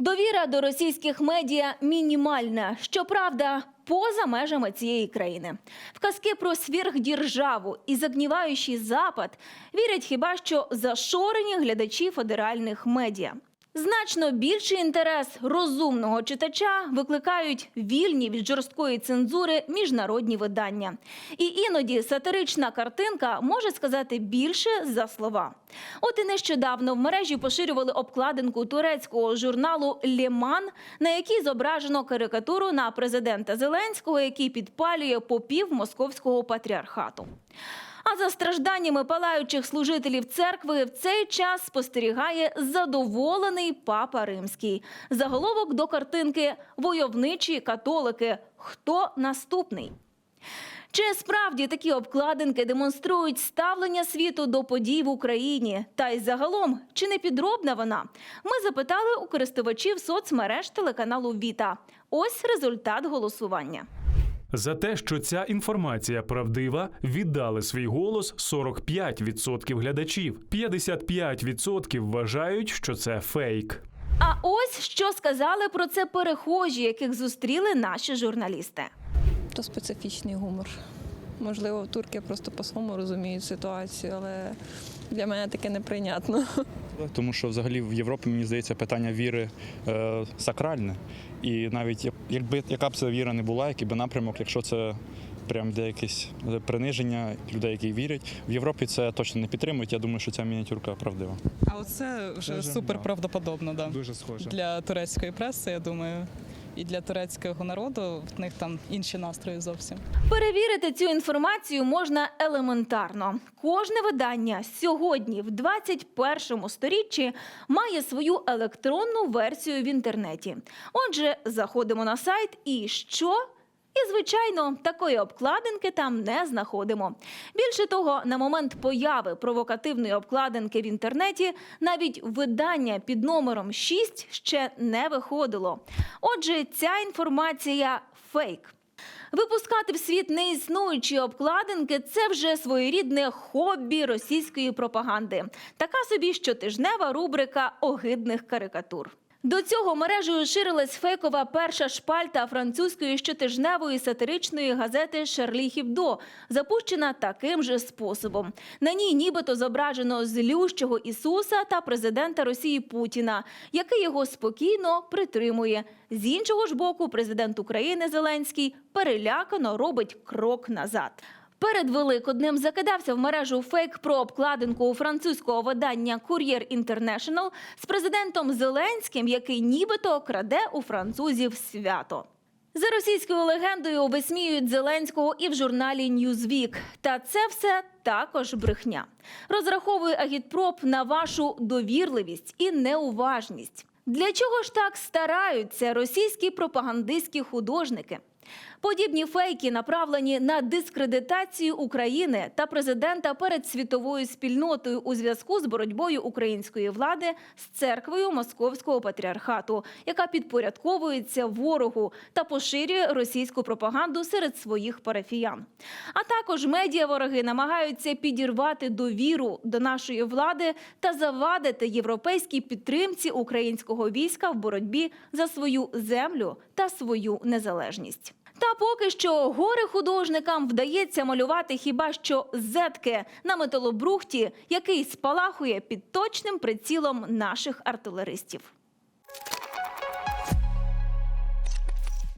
Довіра до російських медіа мінімальна. Щоправда, поза межами цієї країни. В казки про сверхдержаву і загніваючий запад вірять хіба що зашорені глядачі федеральних медіа. Значно більший інтерес розумного читача викликають вільні від жорсткої цензури міжнародні видання. І іноді сатирична картинка може сказати більше за слова. От і нещодавно в мережі поширювали обкладинку турецького журналу Леман, на якій зображено карикатуру на президента Зеленського, який підпалює попів московського патріархату. А за стражданнями палаючих служителів церкви в цей час спостерігає задоволений папа римський. Заголовок до картинки Войовничі католики. Хто наступний? Чи справді такі обкладинки демонструють ставлення світу до подій в Україні? Та й загалом, чи не підробна вона? Ми запитали у користувачів соцмереж телеканалу Віта. Ось результат голосування. За те, що ця інформація правдива, віддали свій голос 45% глядачів. 55% вважають, що це фейк. А ось що сказали про це перехожі, яких зустріли наші журналісти. То специфічний гумор. Можливо, турки просто по-своєму розуміють ситуацію, але для мене таке неприйнятно. Тому що взагалі в Європі, мені здається, питання віри е, сакральне. І навіть як- якби яка б це віра не була, який би напрямок, якщо це прям де якесь приниження людей, які вірять, в Європі це точно не підтримують. Я думаю, що ця мініатюрка правдива. А оце вже Дуже, супер да. правдоподобно, да. Дуже схоже. Для турецької преси, я думаю, і для турецького народу в них там інші настрої зовсім. Перевірити цю інформацію можна елементарно. Кожне видання сьогодні, в 21 сторіччі, має свою електронну версію в інтернеті. Отже, заходимо на сайт і що? І, звичайно, такої обкладинки там не знаходимо. Більше того, на момент появи провокативної обкладинки в інтернеті навіть видання під номером 6 ще не виходило. Отже, ця інформація фейк. Випускати в світ неіснуючі обкладинки це вже своєрідне хобі російської пропаганди. Така собі щотижнева рубрика огидних карикатур. До цього мережею ширилась фейкова перша шпальта французької щотижневої сатиричної газети Шарлі Хібдо, запущена таким же способом. На ній нібито зображено злющого Ісуса та президента Росії Путіна, який його спокійно притримує. З іншого ж боку, президент України Зеленський перелякано робить крок назад. Перед Великоднем закидався в мережу фейк про обкладинку у французького видання Кур'єр Інтернешнл з президентом Зеленським, який нібито краде у французів свято. За російською легендою висміюють Зеленського і в журналі Newsweek. Та це все також брехня. Розраховує агітпроп на вашу довірливість і неуважність. Для чого ж так стараються російські пропагандистські художники? Подібні фейки направлені на дискредитацію України та президента перед світовою спільнотою у зв'язку з боротьбою української влади з церквою Московського патріархату, яка підпорядковується ворогу та поширює російську пропаганду серед своїх парафіян. А також медіавороги намагаються підірвати довіру до нашої влади та завадити європейській підтримці українського війська в боротьбі за свою землю та свою незалежність. Поки що гори художникам вдається малювати хіба що зетки на металобрухті, який спалахує під точним прицілом наших артилеристів.